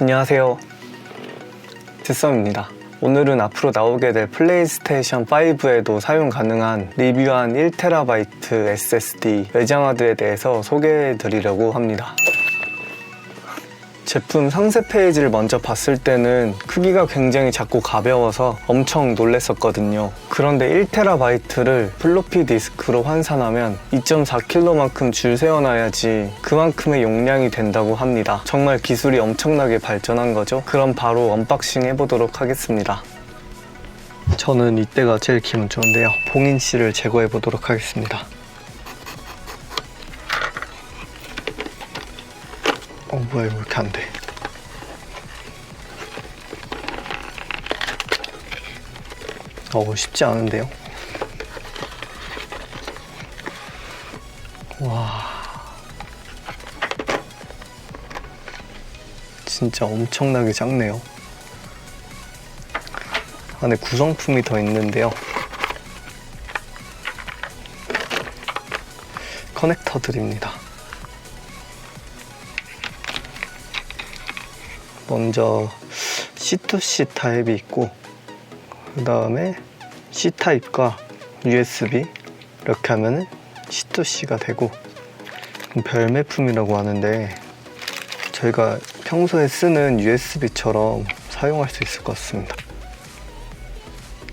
안녕하세요. 드썸입니다. 오늘은 앞으로 나오게 될 플레이스테이션 5에도 사용 가능한 리뷰한 1TB SSD 외장 하드에 대해서 소개해 드리려고 합니다. 제품 상세 페이지를 먼저 봤을 때는 크기가 굉장히 작고 가벼워서 엄청 놀랬었거든요. 그런데 1TB를 플로피 디스크로 환산하면 2.4kg만큼 줄 세워놔야지 그만큼의 용량이 된다고 합니다. 정말 기술이 엄청나게 발전한 거죠. 그럼 바로 언박싱 해보도록 하겠습니다. 저는 이때가 제일 기분 좋은데요. 봉인 씨를 제거해 보도록 하겠습니다. 어 뭐야 왜 이렇게 안 돼? 어 쉽지 않은데요? 와 진짜 엄청나게 작네요. 안에 구성품이 더 있는데요. 커넥터들입니다. 먼저 C2C 타입이 있고 그 다음에 C 타입과 USB 이렇게 하면은 C2C가 되고 별매품이라고 하는데 저희가 평소에 쓰는 USB처럼 사용할 수 있을 것 같습니다.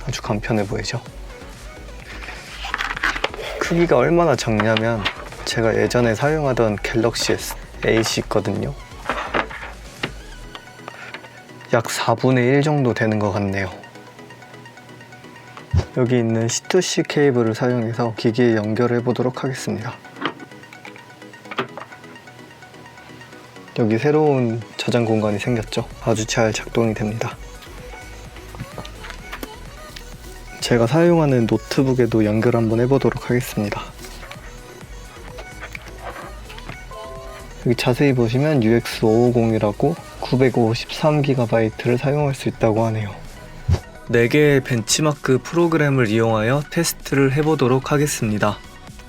아주 간편해 보이죠? 크기가 얼마나 작냐면 제가 예전에 사용하던 갤럭시 S 8이 있거든요. 약 4분의 1 정도 되는 것 같네요. 여기 있는 C2C 케이블을 사용해서 기기에 연결해 보도록 하겠습니다. 여기 새로운 저장 공간이 생겼죠. 아주 잘 작동이 됩니다. 제가 사용하는 노트북에도 연결 한번 해보도록 하겠습니다. 여기 자세히 보시면 UX550이라고 953GB를 사용할 수 있다고 하네요. 4개의 벤치마크 프로그램을 이용하여 테스트를 해보도록 하겠습니다.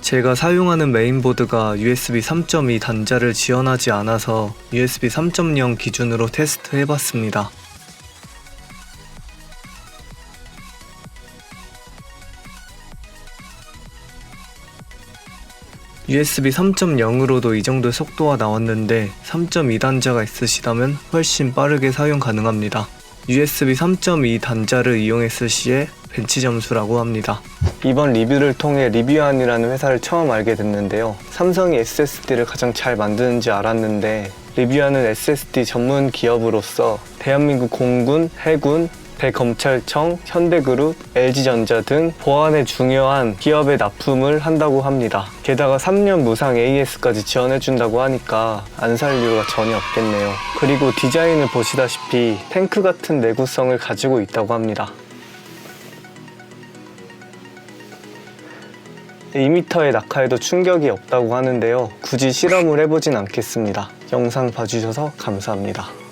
제가 사용하는 메인보드가 USB 3.2 단자를 지원하지 않아서 USB 3.0 기준으로 테스트 해봤습니다. USB 3.0으로도 이 정도 속도가 나왔는데 3.2 단자가 있으시다면 훨씬 빠르게 사용 가능합니다. USB 3.2 단자를 이용했을 시에 벤치 점수라고 합니다. 이번 리뷰를 통해 리뷰안이라는 회사를 처음 알게 됐는데요. 삼성이 SSD를 가장 잘 만드는지 알았는데 리뷰안은 SSD 전문 기업으로서 대한민국 공군, 해군, 대검찰청, 현대그룹, LG전자 등 보안에 중요한 기업에 납품을 한다고 합니다. 게다가 3년 무상 AS까지 지원해준다고 하니까 안 살 이유가 전혀 없겠네요. 그리고 디자인을 보시다시피 탱크 같은 내구성을 가지고 있다고 합니다. 2m의 낙하에도 충격이 없다고 하는데요. 굳이 실험을 해보진 않겠습니다. 영상 봐주셔서 감사합니다.